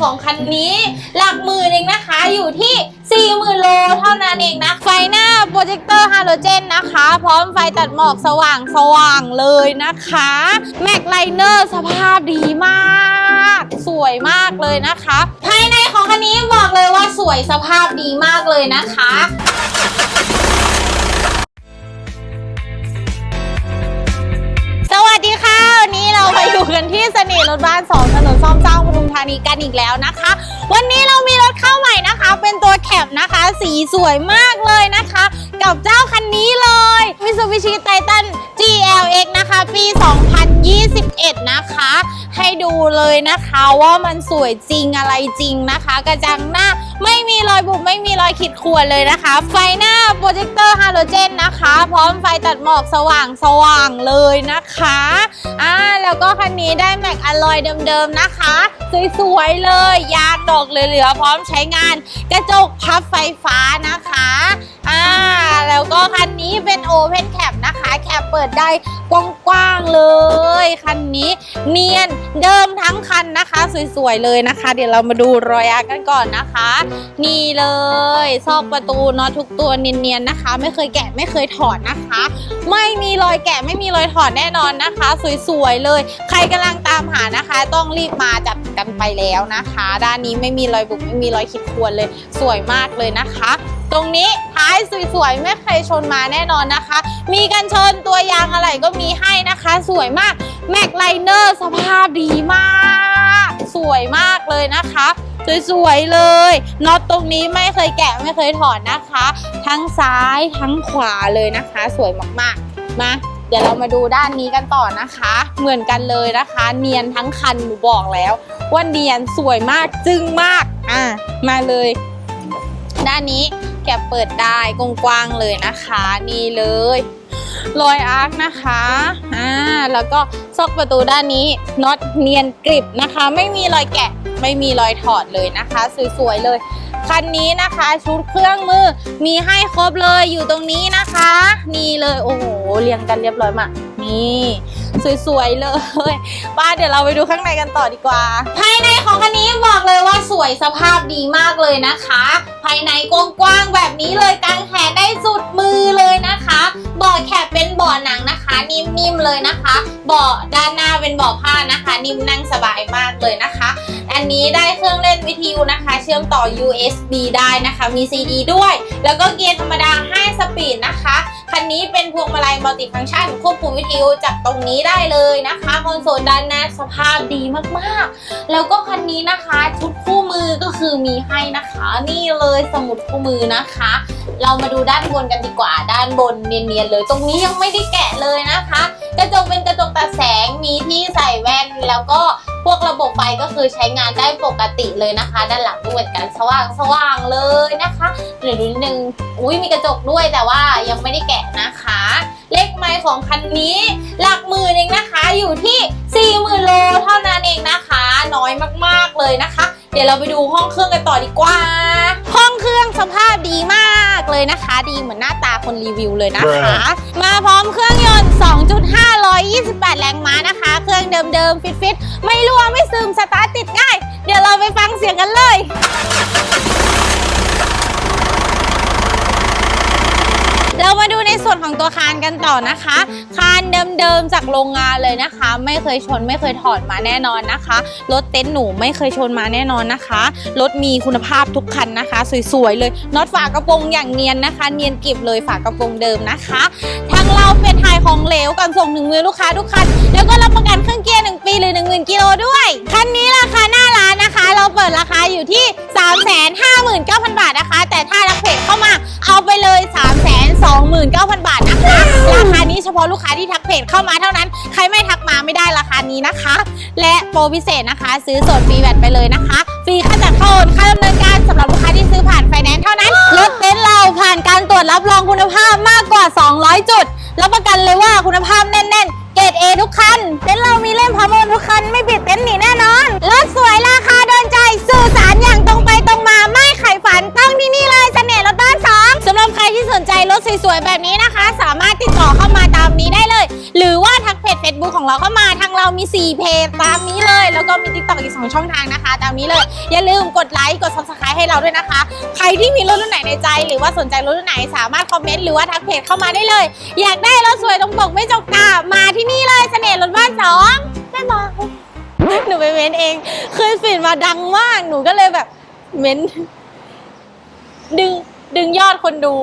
ของคันนี้ หลักหมื่นเองนะคะ อยู่ที่ 40,000 โลเท่านั้นเองนะ ไฟหน้าโปรเจคเตอร์ฮาโลเจนนะคะ พร้อมไฟตัดหมอกสว่างสว่างเลยนะคะ แม็กไลเนอร์สภาพดีมาก สวยมากเลยนะคะ ภายในของคันนี้บอกเลยว่าสวยสภาพดีมากเลยนะคะ กันที่เสน่ห์รถบ้านสองถนนซ่อมเจ้าปทุมธานีกันอีกแล้วนะคะ วันนี้เรามีรถเข้าใหม่นะคะ เป็นตัวแคปนะคะ สีสวยมากเลยนะคะ กับเจ้าคันนี้เลย Mitsubishi Titan GLX นะคะ ปี2021นะคะ ให้ดูเลยนะคะว่ามันสวยจริงอะไรจริงนะคะ กระจังหน้าไม่มีรอยบุบไม่มีรอยขีดข่วนเลยนะคะ ไฟหน้าโปรเจคเตอร์ฮาโลเจนนะคะ พร้อมไฟตัดหมอกสว่างสว่างเลยนะคะอ่าแล้วก็คันนี้ได้แม็กอลลอยเดิมๆนะคะ สวยๆเลยยางดอกเหลือๆพร้อมใช้งาน กระจกพับไฟฟ้านะคะอ่าแล้วก็คันนี้เป็นโอเพนแคปนะคะ แคปเปิดได้กว้างๆเลย คันนี้เนียนเดิมทั้งคันนะคะ สวยๆเลยนะคะ เดี๋ยวเรามาดูรอยยากันก่อนนะคะ นี่เลยซอกประตูนาะทุกตัวเนียนๆนะคะ ไม่เคยแกะไม่เคยถอดนะคะ ไม่มีรอยแกะไม่มีรอยถอดแน่นอนนะคะ สวยๆเลย ใครกำลังตามหานะคะ ต้องรีบมาจัดกันไปแล้วนะคะ ด้านนี้ไม่มีรอยบุกไม่มีรอยขีดข่วนเลย สวยมากเลยนะคะ ตรงนี้ท้ายสวยๆ ไม่เคยชนมาแน่นอนนะคะ มีกันชนตัวยางอะไรก็มีให้นะคะ สวยมากแม็กไลเนอร์สภาพดีมาก สวยมากเลยนะคะสวยๆ เลยน็อตตรงนี้ไม่เคยแกะไม่เคยถอดนะคะ ทั้งซ้ายทั้งขวาเลยนะคะ สวยมากๆมาเดี๋ยวเรามาดูด้านนี้กันต่อนะคะ เหมือนกันเลยนะคะ เนียนทั้งคันหนูบอกแล้วว่าเนียนสวยมากจึ้งมากอะมาเลย ด้านนี้ แกเปิดได้กว้างๆเลยนะคะนี่เลยรอยอาร์คนะคะอ่าแล้วก็ซอกประตูด้านนี้น็อตเนียนกริบนะคะ ไม่มีรอยแกะไม่มีรอยถอดเลยนะคะ สวยๆเลยคันนี้นะคะชุดเครื่องมือมีให้ครบเลยอยู่ตรงนี้นะคะ นี่เลยโอ้โหเรียงกันเรียบร้อยมากนี่ สวยๆเลยป้าเดี๋ยวเราไปดูข้างในกันต่อดีกว่า ภายในของคันนี้บอกเลยว่าสวยสภาพดีมากเลยนะคะ ภายในกว้างๆแบบนี้เลยกางแขนได้สุดมือเลยนะคะเบาะแคบเป็นเบาะหนังนะคะ นิ่มๆเลยนะคะเบาะด้านหน้าเป็นเบาะผ้านะคะ นิ่มนั่งสบายมากเลยนะคะ อันนี้ได้เครื่องเล่นวิทยุนะคะ เชื่อมต่อ USB ได้นะคะ มี CD ด้วย แล้วก็เกียร์ธรรมดา 5 สปีดนะคะ คันนี้เป็นพวงมาลัยมัลติฟังก์ชันควบคุมวิทยุจากตรงนี้ได้เลยนะคะคอนโซลด้านหน้าสภาพดีมากๆ แล้วก็คันนี้นะคะ ชุดคู่มือก็คือมีให้นะคะ นี่เลยสมุดคู่มือนะคะ เรามาดูด้านบนกันดีกว่า ด้านบนเนียนๆเลย ตรงนี้ยังไม่ได้แกะเลยนะคะ กระจกเป็นกระจกตัดแสงมีที่ใส่แว่นแล้วก็พวกระบบ ก็คือใช้งานได้ปกติเลยนะคะ ด้านหลังก็เหมือนกันสว่างสว่างเลยนะคะเดี๋ยวดูนิดนึงอุ้ยมีกระจกด้วยแต่ว่ายังไม่ได้แกะนะคะ เลขไมล์ของคันนี้ หลักหมื่นเองนะคะ อยู่ที่ 40,000โลเท่านั้นเองนะคะ น้อยมากๆเลยนะคะ เดี๋ยวเราไปดูห้องเครื่องกันต่อดีกว่า เลยนะคะ ดีเหมือนหน้าตาคนรีวิวเลยนะคะ มาพร้อมเครื่องยนต์ 2.5 128 แรงม้านะคะ เครื่องเดิมๆ ฟิตๆ ไม่รั่วไม่ซึมสตาร์ทติดง่าย เดี๋ยวเราไปฟังเสียงกันเลย เรามาดูในส่วนของตัวคานกันต่อนะคะ คานเดิมๆจากโรงงานเลยนะคะ ไม่เคยชนไม่เคยถอดมาแน่นอนนะคะรถเต็นท์หนูไม่เคยชนมาแน่นอนนะคะรถมีคุณภาพทุกคันนะคะ สวยๆเลยน็อตฝากระโปรงอย่างเนียนนะคะ เนียนกริบเลยฝากระโปรงเดิมนะคะทางเราเป็นไทยของเหลวก่อนส่งถึงมือลูกค้าทุกคันแล้วก็รับประกันเครื่องเกียร์1ปีหรือ 10,000กิโลด้วยคันนี้ราคาหน้าร้านนะคะ เราเปิดราคาอยู่ที่ 359,000 บาทนะคะ แต่ถ้าทักเพจเข้ามาเอาไปเลย 329,000 บาทนะคะ ราคานี้เฉพาะลูกค้าที่ทักเพจเข้ามาเท่านั้น ใครไม่ทักมาไม่ได้ราคานี้นะคะ และโปรพิเศษนะคะ ซื้อสดฟรีแบตไปเลยนะคะ ฟรีค่าจัดเข้าโอนค่าดำเนินการสำหรับลูกค้าที่ซื้อผ่านไฟแนนซ์เท่านั้นรถเต็นท์เราผ่านการตรวจรับรองคุณภาพมากกว่า 200 จุดรับประกันเลยว่าคุณภาพแน่นๆเกรด A ทุกคัน เต็นท์เรามีเล่มพร้อมโอนทุกคัน ไม่ปิดเต็นท์หนีแน่นอนรถ ของเราเข้ามาทางเรามี 4 เพจตามนี้เลย แล้วก็มี TikTok อีก 2 ช่องทางนะคะ ตามนี้เลย อย่าลืมกดไลค์กด Subscribe ให้เราด้วยนะคะ ใครที่มีรถรุ่นไหนในใจ หรือว่าสนใจรถรุ่นไหนสามารถคอมเมนต์หรือว่าทักเพจเข้ามาได้เลย อยากได้รถสวยตรงปกไม่จกตามาที่นี่เลยเสน่ห์รถบ้านสองบ๊ายบายหนูไปเม้นเองคือฟีดมาดังมากหนูก็เลยแบบเม้นดึงดึงยอดคนดู